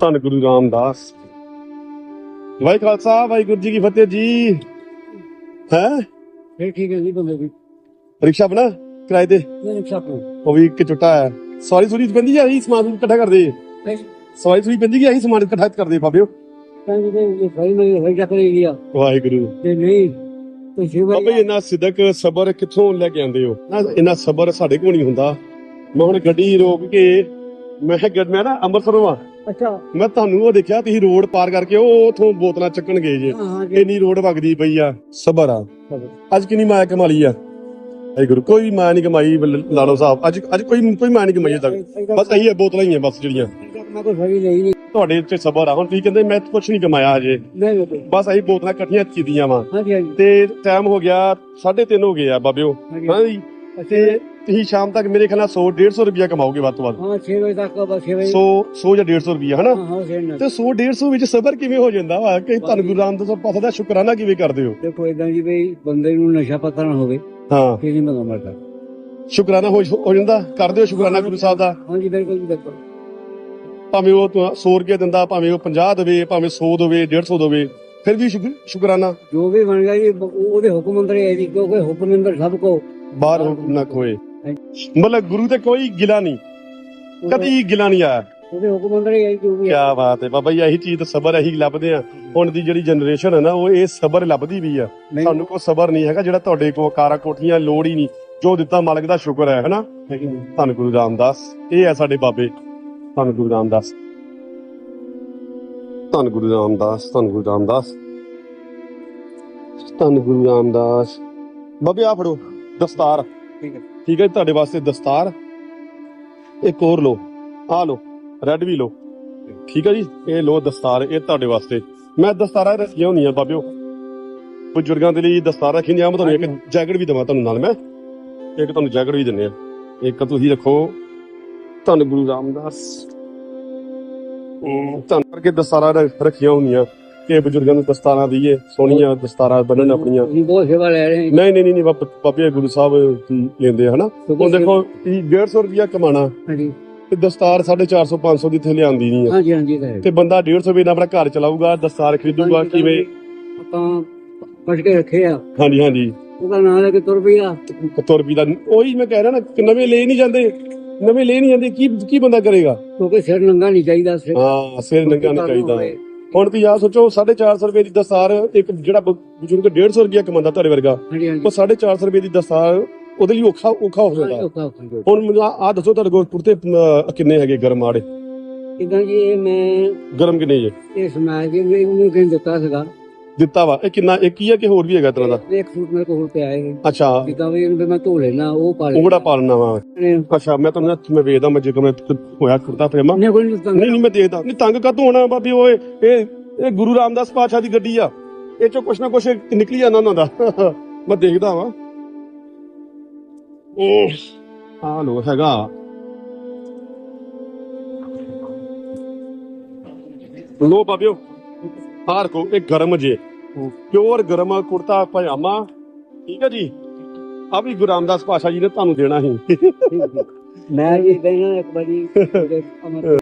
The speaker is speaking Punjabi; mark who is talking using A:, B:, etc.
A: ਧੰਨ ਗੁਰੂ ਰਾਮਦਾਸ ਵਾਹਿ ਖਾਲਸਾ ਵਾਹਿਗੁਰੂ ਜੀ ਕੀ ਫਤਿਹ ਜੀ। ਹੈ?
B: ਫਿਰ ਠੀਕ ਹੈ ਜੀ ਬੰਦੇ ਦੀ?
A: ਰਿਕਸ਼ਾ ਬਣਾ ਕਿਰਾਏ ਤੇ?
B: ਨਹੀਂ ਰਿਕਸ਼ਾ ਕੋ
A: ਉਹ ਵੀ ਇੱਕ ਚੁੱਟਾ ਹੈ। ਸਵਾਰੀ ਸੂਰੀ ਪੈਂਦੀ ਹੈ ਅਸੀਂ ਸਮਾਨ ਇਕੱਠਾ ਕਰਦੇ? ਸਵਾਰੀ ਸੂਰੀ ਪੈਂਦੀ ਹੈ ਅਸੀਂ ਸਮਾਨ ਇਕੱਠਾ ਕਰਦੇ ਬਾਬਿਓ
B: ਕਹਿੰਦੇ ਇਹ ਸਹੀ ਨਹੀਂ ਹੋਈ ਜਾ ਕਰੇ ਗਿਆ
A: ਵਾਹਿਗੁਰੂ
B: ਤੇ ਨਹੀਂ ਤੇ ਸ਼ਿਵ
A: ਬਾਬਾ ਜੀ ਇੰਨਾ ਸਿੱਧਕ ਸਬਰ ਕਿੱਥੋਂ ਲੈ ਕੇ ਆਉਂਦੇ ਹੋ? ਨਾ ਇੰਨਾ ਸਬਰ ਸਾਡੇ ਕੋਲ ਨਹੀਂ ਹੁੰਦਾ। ਮੈਂ ਹੁਣ ਗੱਡੀ ਰੋਕ ਕੇ ਮੈਂ ਗੱਡ ਮੈਂ ਨਾ ਅੰਮ੍ਰਿਤਸਰੋਂ ਆ।
B: ਅੱਛਾ।
A: ਮੈਂ ਤੁਹਾਨੂੰ ਉਹ ਦੇਖਿਆ ਤੁਸੀਂ ਰੋਡ ਪਾਰ ਕਰਕੇ ਉਹ ਉਥੋਂ ਬੋਤਲਾਂ ਚੱਕਣ ਗਏ ਜੇ। ਇੰਨੀ ਰੋਡ ਵਗਦੀ ਪਈ ਆ ਸਬਰ ਆ। ਅੱਜ ਕਿੰਨੀ ਮਾਇਆ ਕਮਾ ਲਈ ਆ। ਐ ਗੁਰੂ ਕੋਈ ਮਾਇਆ ਨਹੀਂ ਕਮਾਈ ਲ- ਲਾੜੋ ਸਾਹਿਬ ਅੱਜ ਅੱਜ ਕੋਈ ਕੋਈ ਮਾਇਆ ਨਹੀਂ ਕਮਾਈ ਤੱਕ। ਬਸ ਇਹੀ ਹੈ ਬੋਤਲਾਂ ਹੀ ਆ ਬਸ ਜਿਹੜੀਆਂ।
B: ਮੈਂ ਕੋਈ ਸਹੀ ਨਹੀਂ। ਨਹੀਂ
A: ਤੁਹਾਡੇ ਉੱਤੇ ਸਬਰ ਆ। ਹੁਣ ਤੁਸੀਂ ਕਹਿੰਦੇ ਮੈਂ ਕੁਝ ਨਹੀਂ ਕਮਾਇਆ ਹਜੇ
B: ਨਹੀਂ ਨਹੀਂ
A: ਬਸ ਅਸੀਂ ਬੋਤਲਾਂ ਇਕੱਠੀਆਂ ਕੀਤੀਆਂ ਵਾ। ਤੇ ਟਾਈਮ ਹੋ ਗਿਆ 3:30 ਹੋ ਗਏ ਆ ਬਾਬਿਓ।
B: ਹਾਂਜੀ।
A: ਤੇ ਤੁਸੀਂ ਸ਼ਾਮ ਤੱਕ ਮੇਰੇ ਖਿਆਲ ਨਾਲ 100 150 ਰੁਪਿਆ ਕਮਾਓਗੇ ਵੱਧ ਤੋਂ ਵੱਧ।
B: ਹਾਂ 6 ਵਜੇ ਤੱਕ ਬਸ 6 ਵਜੇ।
A: 100 100 ਜਾਂ 150 ਰੁਪਿਆ ਹਨਾ?
B: ਹਾਂ ਹਾਂ
A: ਤੇ 100 150 ਵਿੱਚ ਸਬਰ ਕਿਵੇਂ ਹੋ ਜਾਂਦਾ ਵਾ? ਕਿ ਤੁਹਾਨੂੰ ਗੁਰੂ ਰਾਮਦਾਸ ਪਾਸਾ ਦਾ ਸ਼ੁਕਰਾਨਾ ਕਿਵੇਂ ਕਰਦੇ ਹੋ?
B: ਦੇਖੋ ਇਦਾਂ ਜੀ ਬਈ ਬੰਦੇ ਨੂੰ ਨਸ਼ਾ ਪਤਾ ਨਾ ਹੋਵੇ
A: ਹਾਂ।
B: ਫਿਰ ਨਹੀਂ ਮੰਗਾ ਮਰਦਾ।
A: ਸ਼ੁਕਰਾਨਾ ਹੋ ਹੋ ਜਾਂਦਾ? ਕਰਦੇ ਹੋ ਸ਼ੁਕਰਾਨਾ ਗੁਰੂ ਸਾਹਿਬ ਦਾ?
B: ਹਾਂਜੀ ਬਿਲਕੁਲ ਜੀ ਬਿਲਕੁਲ।
A: ਭਾਵੇਂ ਉਹ ਤੁਹਾ- 100 ਰੁਪਏ ਦਿੰਦਾ ਭਾਵੇਂ ਉਹ 50 ਦੇਵੇ ਭਾਵੇਂ 100 ਦੇਵੇ 150 ਦੇਵੇ ਫਿਰ ਵੀ ਸ਼ੁਕ- ਸ਼ੁਕਰਾਨਾ?
B: ਜੋ ਵੀ ਬਣ ਗਿਆ ਜੀ ਉਹਦੇ ਹੁਕਮ ਅੰਦਰ ਹੈ ਜੀ ਕਿਉਂਕਿ ਹੁਕਮ ਅੰਦਰ ਸਭ ਕੋ।
A: ਬਾਹਰ ਹੁਕਮ ਨਾ ਕੋਏ ਮਤਲਬ ਗੁਰੂ ਤੇ ਕੋਈ ਗਿਲਾ ਨਹੀਂ। ਕਦੀ ਗਿਲਾ ਨਹੀਂ ਆਇਆ।
B: ਉਹਦੇ ਹੁਕਮ ਅੰਦਰ ਹੀ ਹੈ ਜੀ ਵੀ
A: ਕੀ ਬਾਤ ਹੈ ਬਾਬਾ ਜੀ ਇਹੀ ਚੀਜ਼ ਤਾਂ ਸਬਰ ਇਹੀ ਲੱਭਦੇ ਆ। ਹੁਣ ਦੀ ਜਿਹੜੀ ਜਨਰੇਸ਼ਨ ਹੈ ਨਾ ਉਹ ਇਹ ਸਬਰ ਲੱਭਦੀ ਵੀ ਆ।
B: ਨਹੀਂ।
A: ਸਾਨੂੰ ਕੋਈ ਸਬਰ ਨਹੀਂ ਹੈਗਾ ਜਿਹੜਾ ਤੁਹਾਡੇ ਕੋਲ ਕਾਰਾਂ ਕੋਠੀਆਂ ਲੋੜ ਹੀ ਨਹੀਂ। ਜੋ ਦਿੱਤਾ ਮਾਲਕ ਦਾ ਸ਼ੁਕਰ ਹੈ ਹਨਾ? ਧੰਨ ਗੁਰੂ ਰਾਮਦਾਸ। ਇਹ ਹੈ ਸਾਡੇ ਬਾਬੇ। ਧੰਨ ਗੁਰੂ ਰਾਮਦਾਸ। ਧੰਨ ਗੁਰੂ ਰਾਮਦਾਸ ਧੰਨ ਗੁਰੂ ਰਾਮਦਾਸ। ਧੰਨ ਗੁਰੂ ਰਾਮਦਾਸ। ਬਾਬੇ ਆ ਫੜੋ ਦਸਤਾਰ।
B: ਠੀਕ ਹੈ।
A: ਠੀਕ ਹੈ ਤੁਹਾਡੇ ਵਾਸਤੇ ਦਸਤਾਰ। ਇੱਕ ਹੋਰ ਲਓ। ਆ ਲਓ ਰੈੱਡ ਵੀ ਲਓ। ਠੀਕ ਹੈ ਜੀ ਇਹ ਲਓ ਦਸਤਾਰ ਇਹ ਤੁਹਾਡੇ ਵਾਸਤੇ। ਮੈਂ ਦਸਤਾਰਾਂ ਰੱਖੀਆਂ ਹੁੰਦੀਆਂ ਬਾਬਿਓ। ਬਜ਼ੁਰਗਾਂ ਦੇ ਲਈ ਦਸਤਾਰ ਰੱਖੀ ਜਾਂ ਮੈਂ ਤੁਹਾਨੂੰ ਇੱਕ ਜੈਕਟ ਵੀ ਦਵਾਂ ਤੁਹਾਨੂੰ ਨਾਲ ਮੈਂ। ਇੱਕ ਤੁਹਾਨੂੰ ਜੈਕਟ ਵੀ ਦਿੰਨੇ ਆ ਇੱਕ ਤੁਸੀਂ ਰੱਖੋ। ਧੰਨ ਗੁਰੂ ਰਾਮਦਾਸ। ਧੰਨ ਕਰਕੇ ਦਸਤਾਰਾਂ ਰੱਖ- ਰੱਖੀਆਂ ਹੁੰਦੀਆਂ। ਕਿ ਬਜ਼ੁਰਗਾਂ ਨੂੰ ਦਸਤਾਰਾਂ ਦਈਏ ਸੋਹਣੀਆਂ ਦਸਤਾਰਾਂ ਬੰਨਣ ਆਪਣੀਆਂ।
B: ਤੁਸੀਂ ਬਹੁਤ ਸੇਵਾ ਲੈ ਰਹੇ ਹੋ।
A: ਨਹੀਂ ਨਹੀਂ ਨਹੀਂ ਬਾਬਾ ਬਾਬੇ ਗੁਰੂ ਸਾਹਿਬ ਲੈਂਦੇ ਆ ਹਨਾ? ਹੁਣ ਦੇਖੋ ਤੁਸੀਂ 150 ਰੁਪਿਆ ਕਮਾਣਾ
B: ਹਾਂਜੀ।
A: ਤੇ ਦਸਤਾਰ 450 500 ਦੀ ਇੱਥੇ ਲਿਆਂਦੀ ਨਹੀਂ ਆ।
B: ਹਾਂਜੀ ਹਾਂਜੀ ਤਾਂ
A: ਬੰਦਾ 150 ਰੁਪਏ ਨਾਲ ਆਪਣਾ ਘਰ ਚਲਾਊਗਾ ਦਸਤਾਰ ਖਰੀਦੂਗਾ ਕਿਵੇਂ?
B: ਆਪਾਂ ਕੱਢ ਕੇ ਰੱਖੇ ਆ।
A: ਹਾਂਜੀ ਹਾਂਜੀ।
B: ਉਹਦਾ ਨਾਂ ਲੈ ਕੇ ਤੁਰ ਪਿਆ
A: 70 ਰੁਪਏ ਦਾ ਉਹੀ ਮੈਂ ਕਹਿ ਰਿਹਾ ਨਾ ਕਿ ਨਵੇਂ ਲੈ ਨਹੀਂ ਜਾਂਦੇ ਨਵੇਂ ਲੈ ਨਹੀਂ ਜਾਂਦੇ ਕੀ ਕੀ ਬੰਦਾ ਕਰੇਗਾ?
B: ਕਿਉਂਕਿ ਸਿਰ ਨੰਗਾ ਨਹੀਂ ਚਾਹੀਦਾ ਸਿਰ
A: ਹਾਂ ਸਿਰ ਨੰਗਾ ਨਹੀਂ ਚਾਹੀਦਾ। ਹੁਣ ਤੁਸੀਂ ਆ ਸੋਚੋ 450 ਰੁਪਏ ਦੀ ਦਸਤਾਰ ਇੱਕ ਜਿਹੜਾ ਬਜ਼ੁਰਗ 150 ਰੁਪਏ ਕਮਾਉਂਦਾ ਤੁਹਾਡੇ ਵਰਗਾ।
B: ਹਾਂਜੀ ਹਾਂਜੀ।
A: ਉਹ 450 ਰੁਪਏ ਦੀ ਦਸਤਾਰ ਉਹਦੇ ਲਈ ਔਖਾ ਔਖਾ ਹੋ ਜਾਂਦਾ।
B: ਔਖਾ ਔਖਾ ਜੋ।
A: ਹੁਣ ਮੈਨੂੰ ਆ ਦੱਸੋ ਤੁਹਾਡੇ ਕੋਲ ਅਮ, ਕਿੰਨੇ ਹੈਗੇ ਗਰਮ ਆੜੇ
B: ਇੱਦਾਂ ਜੀ ਇਹ ਮੈਂ
A: ਗਰਮ ਕਿੰਨੇ ਜੇ?
B: ਇਹ ਸਮਾਜ ਦੇ ਉਹਨੂੰ ਕਹਿੰਦੇ ਦਿੱਤਾ ਸੀਗਾ।
A: ਦਿੱਤਾ ਵਾ। ਇਹ ਕਿੰਨਾ ਇੱਕ ਹੀ ਆ ਕਿ ਹੋਰ ਵੀ ਹੈਗਾ ਤਰ੍ਹਾਂ ਦਾ?
B: ਇੱਕ ਸੂਟ ਮੇਰੇ ਕੋਲ ਪਿਆ ਹੈ
A: ਅੱਛਾ।
B: ਜਿੱਦਾਂ ਵੀ ਇਹਨੂੰ ਮੈਂ ਧੋ ਲੈਣਾ ਉਹ ਪਾ
A: ਉਹ ਬੜਾ ਪਾਲਣਾ ਵਾ।
B: ਲੈਣਾ
A: ਅੱਛਾ ਮੈਂ ਤੁਹਾਨੂੰ ਨਾ- ਮੈਂ ਵੇਖਦਾ ਮੈਂ ਜੇ ਮੈਂ ਹੋਇਆ ਕੁੜਤਾ ਪਜਾਮਾ।
B: ਨਹੀਂ ਕੋਈ ਨਹੀਂ ਦਿੱਤਾ
A: ਨਹੀਂ ਨਹੀਂ ਮੈਂ ਦੇਖਦਾ। ਨਹੀਂ ਤੰਗ ਕਾ ਹੋਣਾ ਬਾਬੀ ਓਏ? ਇਹ ਇਹ ਗੁਰੂ ਰਾਮਦਾਸ ਪਾਤਸ਼ਾਹ ਦੀ ਗੱਡੀ ਆ। ਇਹ ਚੋਂ ਕੁਛ ਨਾ ਕੁਛ ਨਿਕਲੀ ਜਾਂਦਾ ਉਹਨਾਂ ਦਾ। ਮੈਂ ਦੇਖਦਾ ਵਾਂ। ਉਹ ਆ ਲੋ ਹੈਗਾ। ਲੋ ਬਾਬਿਓ ਹਾਰ ਕੋ ਇਹ ਗਰਮ ਜੇ। ਪਿਓਰ ਗਰਮ ਕੁੜਤਾ ਪਜਾਮਾ ਠੀਕ ਹੈ ਜੀ? ਆ ਵੀ ਗੁਰੂ ਰਾਮਦਾਸ ਪਾਤਸ਼ਾਹ ਜੀ ਨੇ ਤੁਹਾਨੂੰ ਦੇਣਾ ਸੀ।
B: ਮੈਂ ਜੀ ਕਹਿੰਦਾ ਇੱਕ ਵਾਰੀ ਅਮਰ